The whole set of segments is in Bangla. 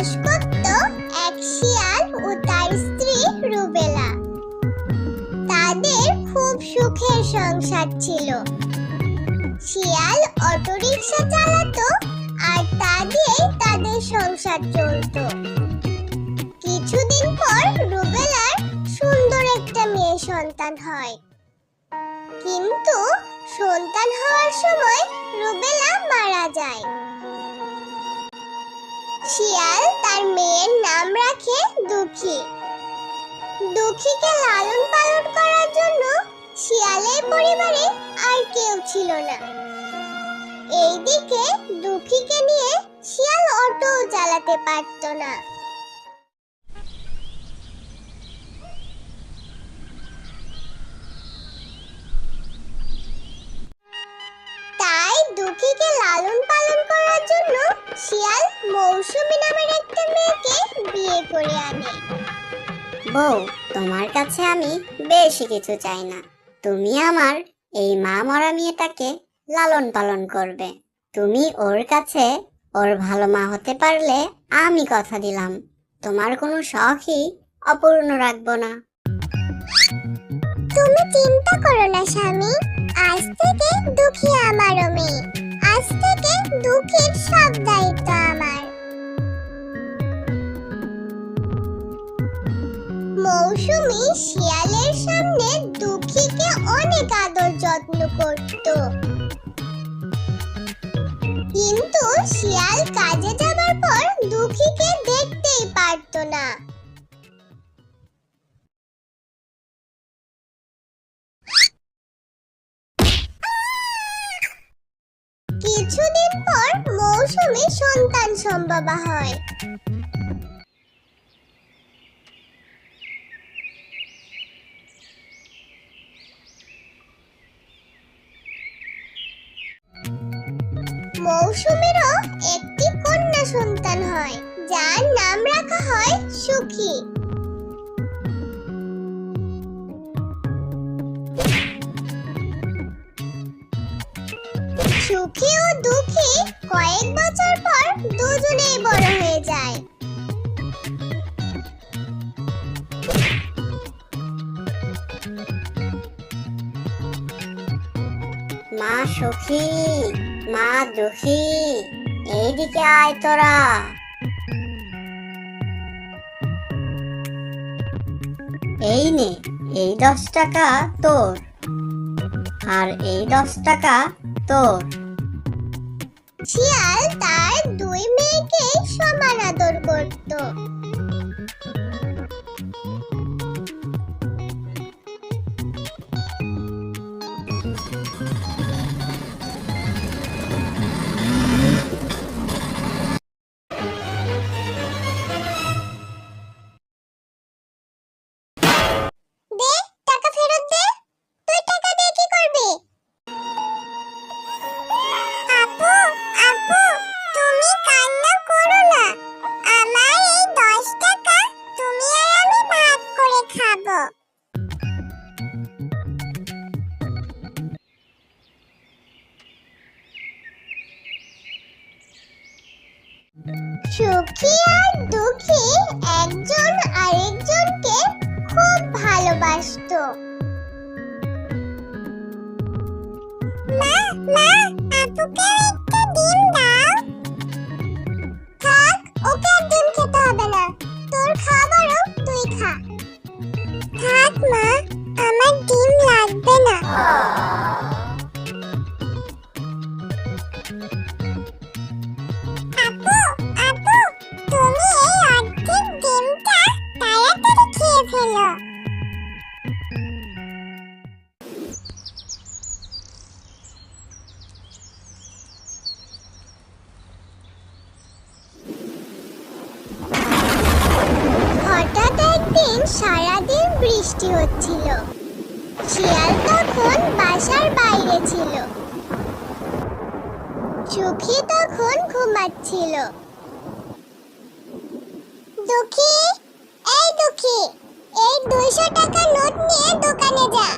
বাস করত এক শিয়াল ও তার স্ত্রী রুবেলা। তাদের খুব সুখের সংসার ছিল। শিয়াল অটোরিকশা চালাতো আর তা দিয়েই তাদের সংসার চলতো। কিছুদিন পর রুবেলার সুন্দর একটা মেয়ে সন্তান হয়। কিন্তু সন্তান হওয়ার সময় রুবেলা মারা যায়। শিয়াল তার মেয়ের নাম রাখে দুঃখী। দুঃখীকে লালন পালন করার জন্য শিয়ালের পরিবারে আর কেউ ছিল না। এইদিকে দুঃখীকে নিয়ে শিয়াল অটো চালাতে পারত না। বউ, তোমার কাছে আমি বেশি কিছু চাই না। তুমি আমার এই মা মরা মেয়েটাকে লালন পালন করবে। তুমি ওর কাছে ওর ভালো মা হতে পারলে আমি কথা দিলাম। তোমার কোনো শখই অপূর্ণ রাখব না। তুমি চিন্তা করো না, স্বামী। আজ থেকে দুঃখী আমারও মেয়ে। আজ থেকে দুঃখীর সব দায়িত্ব আমার। মৌসুমী শিয়ালের সামনে দুঃখীকে অনেক আদর যত্ন করত। কিন্তু শিয়াল কাজে যাবার পর দুঃখীকে দেখতেই পারতো না। কিছুদিন পর মৌসুমী সন্তান সম্ভবা হয়। মৌসুমীরও একটি কন্যা সন্তান হয়, যার নাম রাখা হয় সুখী। সুখী ও দুঃখী কয়েক বছর পর দুজনেই বড় হয়ে যায়। মা সুখী। মা দুঃখী, এইদিকে আয় তোরা। এই নে, এই দশ টাকা তোর, আর এই দশ টাকা তোর। শিয়াল তার দুই মেয়েকে সমান আদর করত। মা আমার ডিম লাগবে না। চোখে তখন ঘুমাচ্ছিল। দুঃখী, এই দুঃখী, এই দুইশো টাকা নোট নিয়ে দোকানে যা,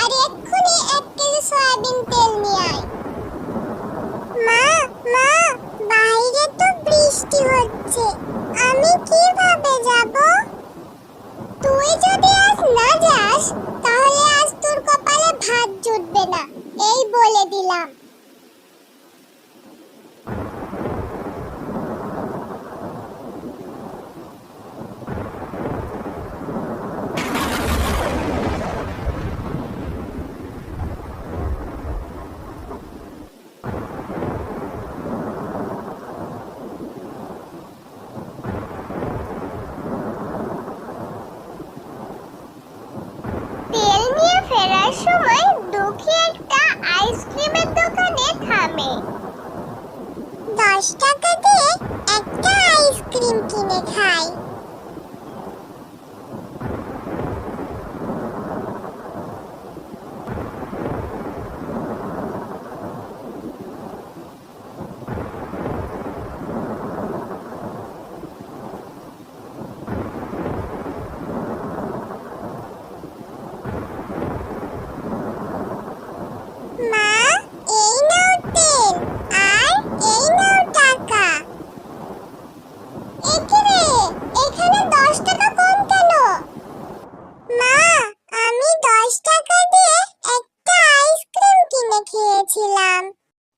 আর এক্ষুনি এক কেজি সয়াবিন তেল নিয়ে আয়। মা মা, বাইরে তো বৃষ্টি হচ্ছে, আমি কীভাবে যাব? তুই যদি আজ না যাস, তাহলে আজ তোর কপালে ভাত জুটবে না, এই বলে দিলাম।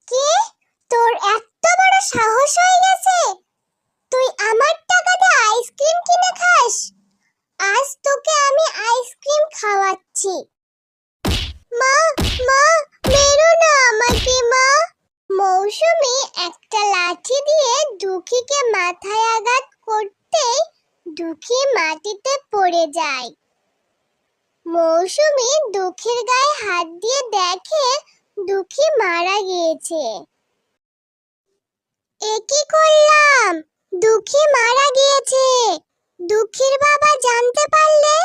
কি? তোর এত বড় সাহস হয়ে গেছে। তুই আমার টাকাতে আইসক্রিম কিনে খাস। আজ তোকে আমি আইসক্রিম খাওয়াচ্ছি। মা মা, মেরো না আমাকে, মা। মৌসুমি একটা লাঠি দিয়ে দুঃখীকে মাথায় আঘাত করতেই দুঃখী মাটিতে পড়ে যায়। মৌসুমি দুঃখীর গায়ে হাত দিয়ে দেখে দুঃখী মারা গিয়েছে। এ কি করলাম? দুঃখী মারা গিয়েছে। দুঃখীর বাবা জানতে পারলে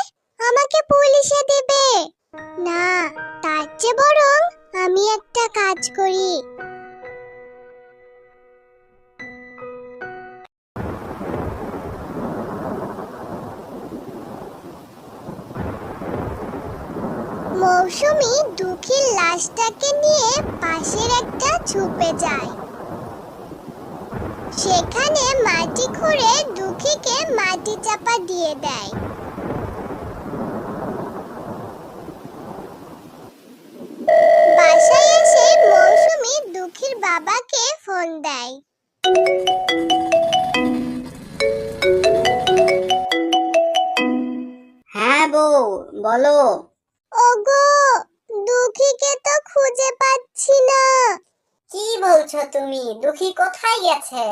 আমাকে পুলিশে দেবে। না, তার চেয়ে বরং আমি একটা কাজ করি। মৌসুমি দুঃখীর লাশটাকে নিয়ে পাশের একটা ঝুপে যায়। সেখানে মাটি খুঁড়ে দুঃখীকে মাটি চাপা দিয়ে দেয়। বাসায় এসে মৌসুমি দুঃখীর বাবাকে ফোন দেয়। হ্যাঁ বউ, বলো। ওগো দুঃখীকে তো খুঁজে পাচ্ছি না। কি বলছো তুমি? দুঃখী কোথায় গেছে?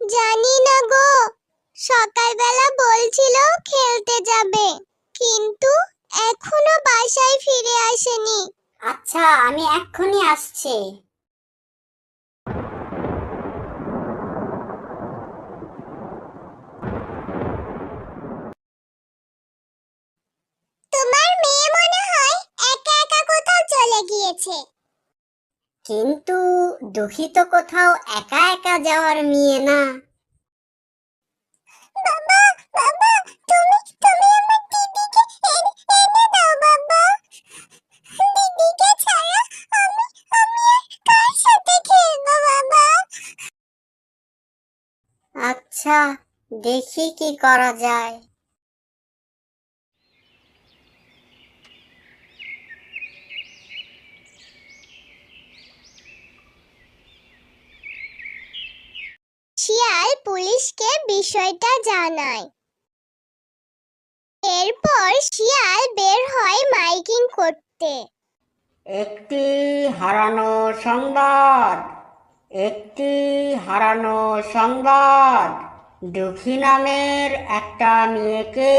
জানি না গো। সকালবেলা বলছিল খেলতে যাবে কিন্তু এখনও বাসায় ফিরে আসেনি। আচ্ছা আমি এক্ষুনি আসছি তোমার মেয়ে মনে হয় একা একা কোথাও চলে গিয়েছে কিন্তু দুঃখী তো কোথাও একা একা যাওয়ার মেয়ে না। বাবা বাবা তুমি তুমি আমার দিদিকে এনে এনে দাও বাবা। দিদিকে ছাড়া আমি আমি কার সাথে খেলব বাবা? আচ্ছা দেখি কি করা যায়। শিয়াল পুলিশকে বিষয়টা জানায়। এরপর শিয়াল বের হয় মাইকিং করতে। একটি হারানো সংবাদ, একটি হারানো সংবাদ, দুঃখী নামের একটা মেয়েকে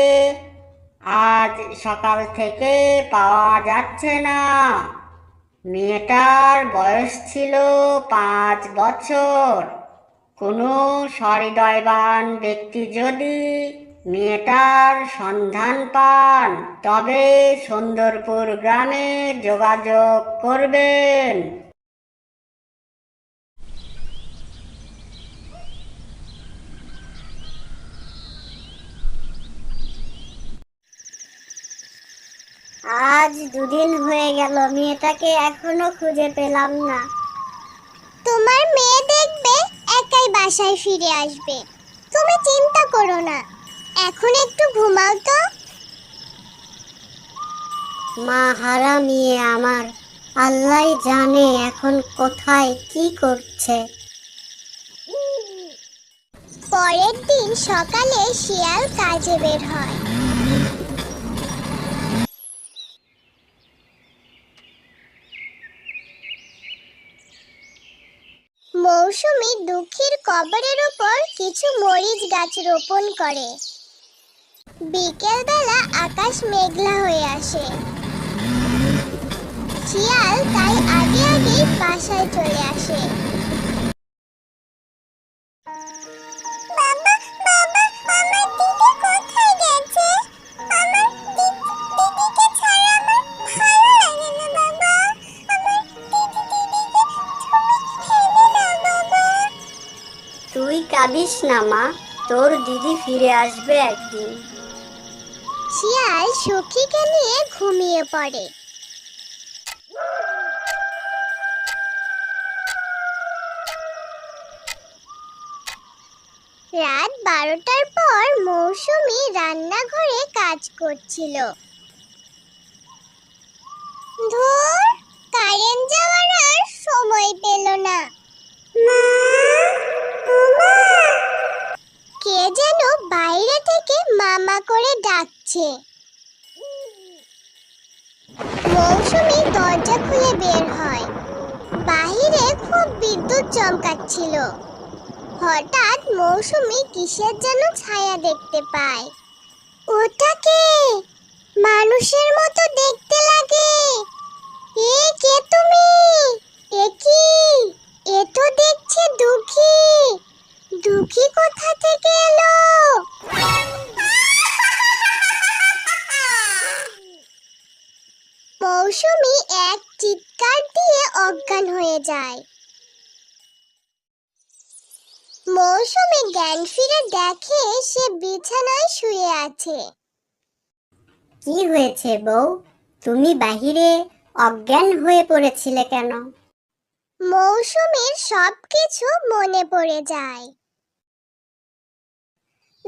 আজ সকাল থেকে পাওয়া যাচ্ছে না। মেয়েটার বয়স ছিল পাঁচ বছর। কোনো সহৃদয়বান ব্যক্তি যদি মেয়েটার সন্ধান পান, তবে সুন্দরপুর গ্রামে যোগাযোগ করবেন। আজ দুদিন হয়ে গেল, মেয়েটাকে এখনও খুঁজে পেলাম না। বাসায় ফিরে আসবে। তুমি চিন্তা করো না। এখন একটু ঘুমাও তো। মা হারামিয়ে আমার। আল্লাহ জানে এখন কোথায় কি করছে। পরের দিন সকালে শিয়াল কাজে বের হয়। মৌসুমী দুঃখীর কবরের ওপর কিছু মরিচ গাছ রোপণ করে। বিকেলবেলা আকাশ মেঘলা হয়ে আসে। শিয়াল তাই আগে আগে বাসায় চলে আসে। কাঁদিস না মা তোর দিদি ফিরে আসবে একদিন। শিয়াল সখীকে নিয়ে ঘুমিয়ে পড়ে। রাত বারোটার পর মৌসুমি রান্নাঘরে কাজ করছিল। ধুর কারেন্ট যাওয়ার আর সময় পেল না। কে যেন বাইরে থেকে মামা করে ডাকছে। মৌসুমি দরজা খুলে বের হয়। বাইরে খুব বিদ্যুৎ চমকাচ্ছিল। হঠাৎ মৌসুমি কিসের যেন ছায়া দেখতে পায়। ওটাকে মানুষের মতো দেখতে লাগে। এ কে তুমি? এ কি? এ তো দেখছে দুঃখী। দুঃখী কোথা থেকে এলো? মৌসুমি এক চিৎকার দিয়ে অজ্ঞান হয়ে যায়। মৌসুমি জ্ঞান ফিরে দেখে সে বিছানায় শুয়ে আছে। কি হয়েছে বউ? তুমি বাহিরে অজ্ঞান হয়ে পড়েছিলে কেন? মৌসুমীর সবকিছু মনে পড়ে যায়।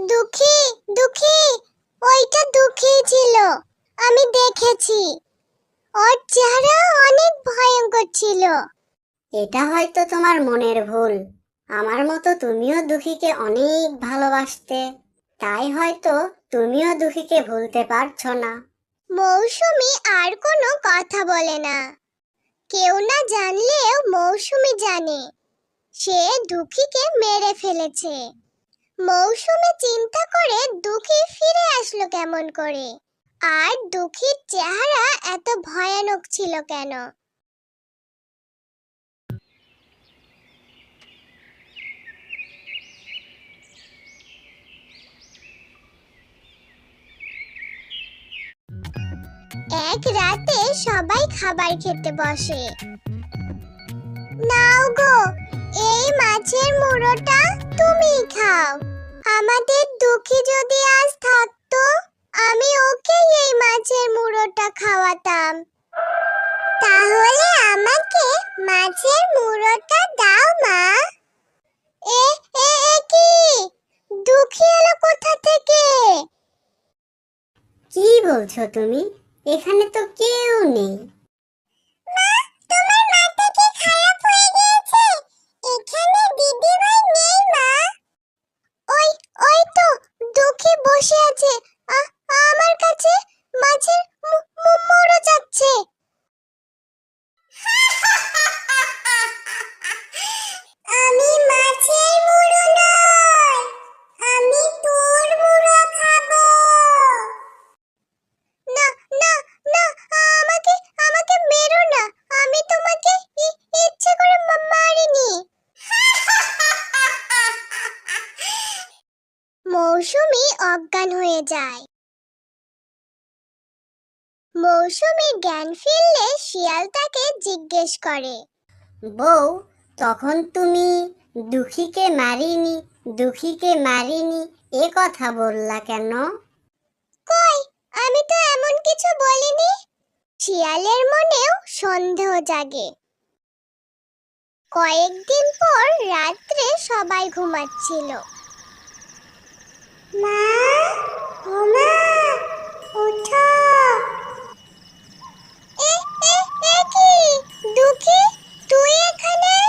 দুঃখী দুঃখী, ওইটা দুঃখী ছিল। আমি দেখেছি। ওর চেহারা অনেক ভয়ঙ্কর ছিল। এটা হয়তো তোমার মনের ভুল। আমার মতো তুমিও দুঃখীকে অনেক ভালোবাসতে। তাই হয়তো তুমিও দুঃখীকে ভুলতে পারছ না। মৌসুমি আর কোনো কথা বলে না। কেউ না জানলেও মৌসুমি জানে। সে দুঃখীকে মেরে ফেলেছে। মৌসুমী চিন্তা করে দুঃখী ফিরে আসলো কেমন করে? আর দুঃখীর চেহারা এত ভয়ানক ছিল কেন? এক রাতে সবাই খাবার খেতে বসে। নাও গো, এই মাছের মুড়োটা তুমি খাও। আমাদের দুঃখী যদি আজ থাকতো আমি ওকে এই মাছের মুড়োটা খাওয়াতাম। তাহলে আমাকে মাছের মুড়োটা দাও মা। এ এ এ কি? দুঃখী এলো কোথা থেকে? কি বলছো তুমি? এখানে তো কেউ নেই। তোমার মাথা কি খারাপ হয়ে গিয়েছে? এখানে দিদিভাই নেই মা। ওই তো দুঃখী বসে আছে। মৌসুমি জ্ঞান ফিরলে শিয়াল তাকে জিজ্ঞেস করে। বউ তখন তুমি দুঃখীকে মারিনি দুঃখীকে মারিনি এ কথা বললা কেন? কই আমি তো এমন কিছু বলিনি। শিয়ালের মনেও সন্দেহ জাগে। কয়েকদিন পর রাত্রে সবাই ঘুমাচ্ছিল। মা ও মা ওঠো এ এ এ কি দুঃখী তুই এখানে?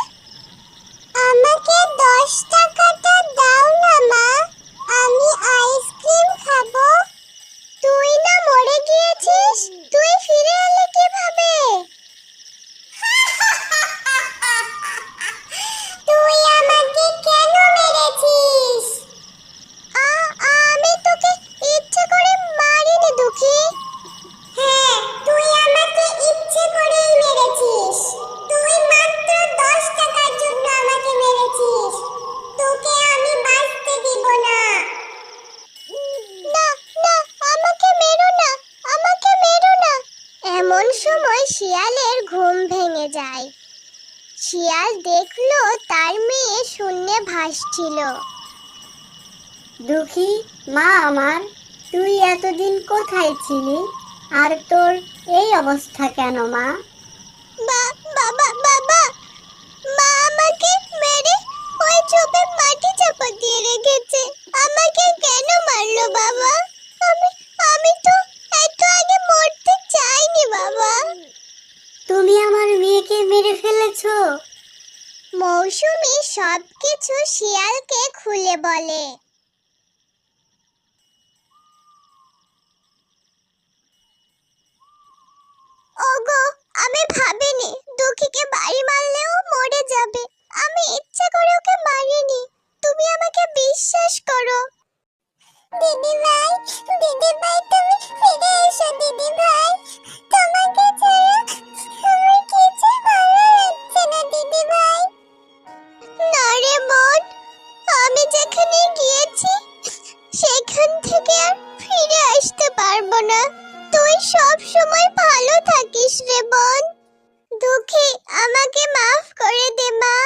সময় শিয়ালের ঘুম ভেঙে যায়। শিয়াল দেখল তার মেয়ে শূন্যে ভাসছিল। দুঃখী মা আমার তুই এতদিন কোথায় ছিলি? আর তোর এই অবস্থা কেন মা? বাবা বাবা! মা আমাকে মেরে ওই ছোপে মাটি চাপা দিয়ে রেখেছে। আমাকে কেন মারলো বাবা? আমি আমি তো চাইনি বাবা। তুমি আমার মেয়েকে মেরে ফেলেছো। মৌসুমী সবকিছু শিয়ালকে খুলে বলে। ওগো আমি ভাবিনি দুঃখীকে বাড়ি মারলেও মরে যাবে। আমি ইচ্ছা করে ওকে মারিনি। তুমি আমাকে বিশ্বাস করো। দিদি ভাই দিদি ভাই তুমি ফিরে এসো দিদি ভাই তোমাকে ছাড়া আমার আমি যেখানে গিয়েছি, সেখান থেকে ফিরে আসতে পারব না। তুই সব ভালো থাকিস রে বোন। দুঃখী আমাকে মাফ করে দে মা।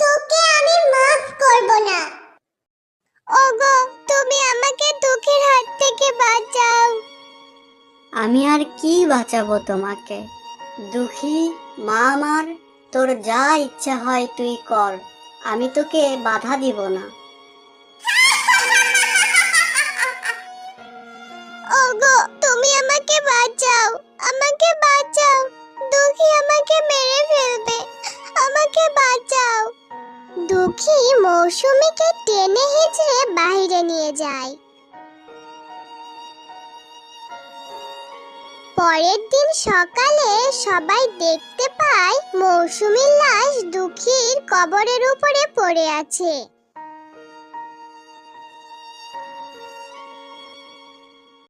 তোকে আমি মাফ করব না। ওগো তুমি আমাকে দুঃখের হাত থেকে বাঁচাও। আমি আর কি বাঁচাবো তোমাকে? দুঃখী মা আমার তোর যা ইচ্ছা হয় তুই কর। আমি তোকে বাধা দিব না। ওগো তুমি আমাকে বাঁচাও। আমাকে বাঁচাও। দুঃখী আমাকে মেরে ফেলবে। আমাকে বাঁচাও। দুঃখী মৌসুমীকে টেনে হিঁচড়ে বাইরে নিয়ে যায়। পরের দিন সকালে সবাই দেখতে পায় মৌসুমীর লাশ দুঃখীর কবরের উপরে পড়ে আছে।